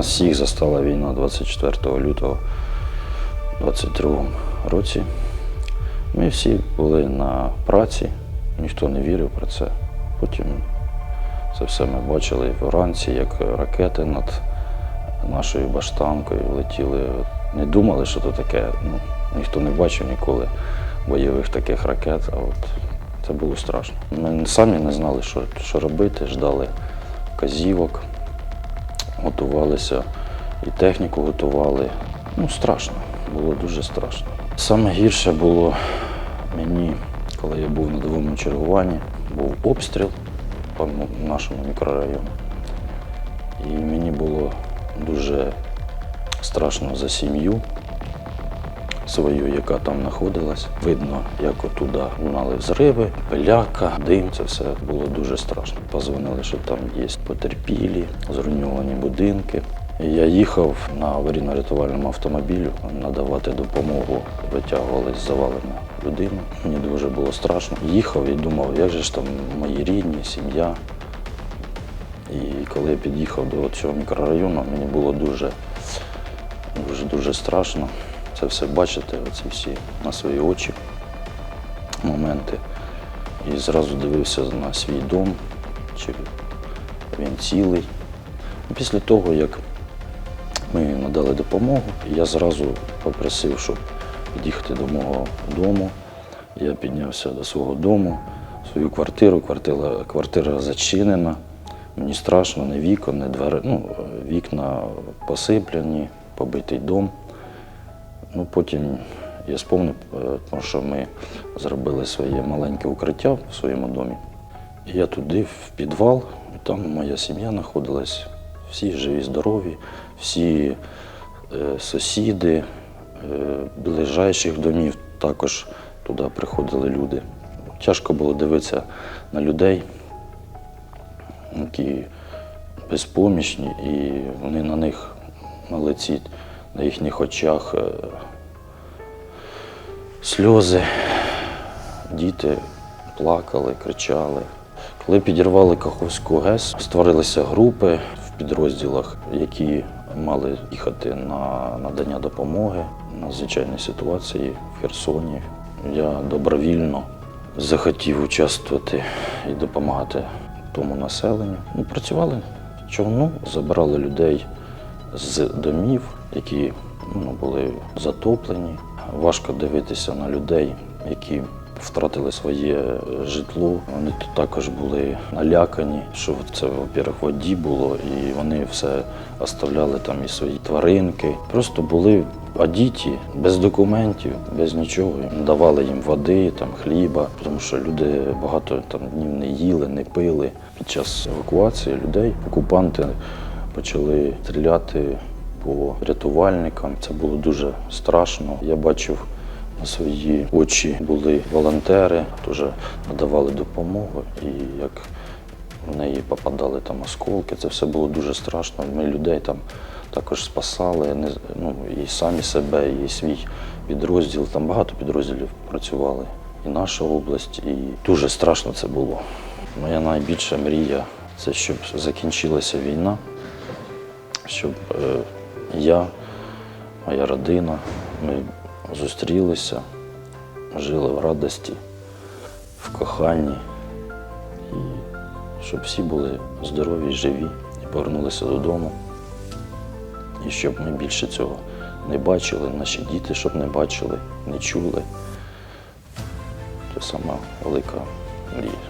Нас всіх застала війна 24 лютого 22 році. Ми всі були на праці, ніхто не вірив про це. Потім це все ми бачили вранці, як ракети над нашою баштанкою летіли. Не думали, що це таке. Ну, ніхто не бачив ніколи бойових таких ракет, а от це було страшно. Ми самі не знали, що, що робити, ждали казівок, готувалися і техніку готували. Ну, страшно, було дуже страшно. Саме гірше було мені, коли я був на двому чергуванні, був обстріл по нашому мікрорайону. І мені було дуже страшно за сім'ю свою, яка там знаходилась. Видно, як отуда лунали взриви, пиляка, дим. Це все було дуже страшно. Позвонили, що там є потерпілі, зруйновані будинки. Я їхав на аварійно-рятувальному автомобілю надавати допомогу, витягували з завалення людину. Мені дуже було страшно. Їхав і думав, як же ж там мої рідні, сім'я. І коли я під'їхав до цього мікрорайону, мені було дуже, дуже, дуже страшно це все бачити, оці всі на свої очі моменти. І зразу дивився на свій дом, чи він цілий. Після того, як ми надали допомогу, я зразу попросив, щоб під'їхати до мого дому. Я піднявся до свого дому, свою квартиру. Квартира, квартира зачинена. Мені страшно, не вікон, не двері. Ну, вікна посипляні, побитий дом. Ну, потім я спомнив, е, що ми зробили своє маленьке укриття в своєму домі. Я туди, в підвал, там моя сім'я знаходилась, всі живі, здорові, всі е, сусіди е, ближайших домів також туди приходили люди. Тяжко було дивитися на людей, які безпомічні, і вони на них на лиці, на їхніх очах е, сльози. Діти плакали, кричали. Коли підірвали Каховську ГЕС, створилися групи в підрозділах, які мали їхати на надання допомоги на надзвичайній ситуації в Херсоні. Я добровільно захотів участвувати і допомагати тому населенню. Ну, працювали в човну, забирали людей з домів, які ну, були затоплені. Важко дивитися на людей, які втратили своє е, житло. Вони також були налякані, що це, во-первых, воді було, і вони все оставляли там і свої тваринки. Просто були одіті, без документів, без нічого. Давали їм води, там, хліба, тому що люди багато там днів не їли, не пили. Під час евакуації людей окупанти почали стріляти по рятувальникам. Це було дуже страшно. Я бачив на свої очі були волонтери, теж надавали допомогу. І як в неї попадали там осколки, це все було дуже страшно. Ми людей там також спасали, ну, і самі себе, і свій підрозділ. Там багато підрозділів працювали. І наша область, і дуже страшно це було. Моя найбільша мрія це щоб закінчилася війна, щоб е, я, моя родина, ми зустрілися, жили в радості, в коханні, і щоб всі були здорові, живі і повернулися додому. І щоб ми більше цього не бачили, наші діти, щоб не бачили, не чули. Це сама велика мрія.